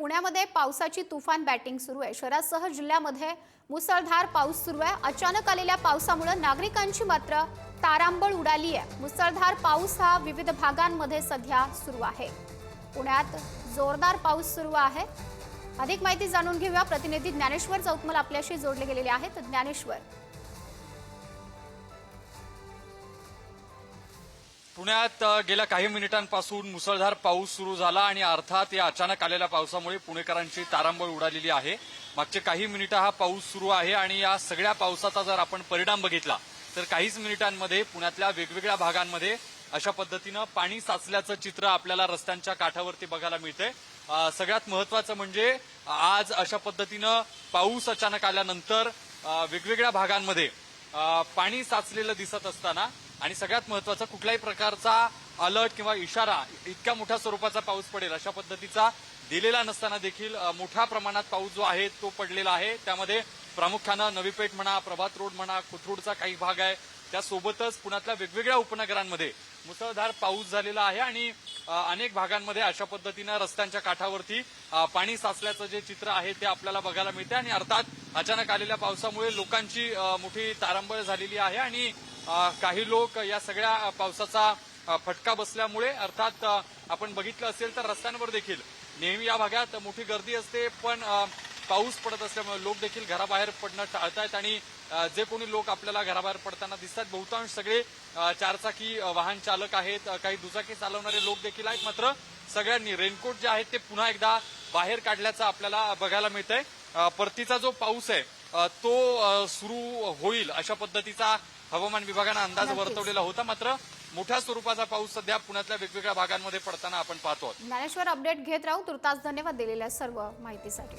पुण्यामध्ये पावसाची तुफान बॅटिंग सुरू आहे. शहरासह जिल्ह्यामध्ये मुसळधार पाऊस सुरू आहे. अचानक आलेल्या पावसामुळे नागरिकांची मात्र तारांबळ उडाली आहे. मुसळधार पाऊस हा विविध भागांमध्ये सध्या सुरू आहे. पुण्यात जोरदार पाऊस सुरू आहे. अधिक माहिती जाणून घेऊया. प्रतिनिधी ज्ञानेश्वर चौतमल आपल्याशी जोडले गेलेले आहेत. ज्ञानेश्वर पुण्यात गेल्या काही मिनिटांपासून मुसळधार पाऊस सुरू झाला आणि अर्थात या अचानक आलेल्या पावसामुळे पुणेकरांची तारांबळ उडालेली आहे. मागचे काही मिनिटं हा पाऊस सुरू आहे आणि या सगळ्या पावसाचा जर आपण परिणाम बघितला तर काहीच मिनिटांमध्ये पुण्यातल्या वेगवेगळ्या भागांमध्ये अशा पद्धतीनं पाणी साचल्याचं चित्र आपल्याला रस्त्यांच्या काठावरती बघायला मिळतंय. सगळ्यात महत्वाचं म्हणजे आज अशा पद्धतीनं पाऊस अचानक आल्यानंतर वेगवेगळ्या भागांमध्ये पाणी साचलेलं दिसत असताना आणि सगळ्यात महत्त्वाचा कुठल्याही प्रकारचा अलर्ट किंवा इशारा इतक्या मोठ्या स्वरूपाचा पाऊस पडेल अशा पद्धतीचा दिलेला नसताना देखील मोठ्या प्रमाणात पाऊस जो आहे तो पडलेला आहे. त्यामध्ये प्रामुख्यानं नवीपेठ म्हणा प्रभात रोड म्हणा कोथरूडचा काही भाग आहे. त्यासोबतच पुण्यातल्या वेगवेगळ्या उपनगरांमध्ये मुसळधार पाऊस झालेला आहे आणि अनेक भागांमध्ये अशा पद्धतीनं रस्त्यांच्या काठावरती पाणी साचल्याचं जे चित्र आहे ते आपल्याला बघायला मिळते आणि अर्थात अचानक आलेल्या पावसामुळे लोकांची मोठी तारांबळ झालेली आहे. आणि काही लोक या सगळ्या पावसाचा फटका बसल्यामुळे अर्थात आपण बघितलं असेल तर रस्त्यांवर देखील नेहमी या भागात मोठी गर्दी असते. पण पाऊस पडत असल्यामुळे लोक देखील घराबाहेर पडणं टाळतायत आणि जे कोणी लोक आपल्याला घराबाहेर पडताना दिसतात बहुतांश सगळे चारचाकी वाहन चालक आहेत काही दुचाकी चालवणारे लोक देखील आहेत. मात्र सगळ्यांनी रेनकोट जे आहेत ते पुन्हा एकदा बाहेर काढल्याचं आपल्याला बघायला मिळतंय. अ, परतीचा जो पाऊस आहे तो सुरू होईल अशा पद्धतीचा हवामान विभागानं अंदाज. वर्तवलेला होता. मात्र मोठ्या स्वरूपाचा पाऊस सध्या पुण्यातल्या वेगवेगळ्या भागांमध्ये पडताना आपण पाहतो ज्ञानेश्वर अपडेट घेत राहू तुर्तास धन्यवाद दिलेल्या सर्व माहितीसाठी.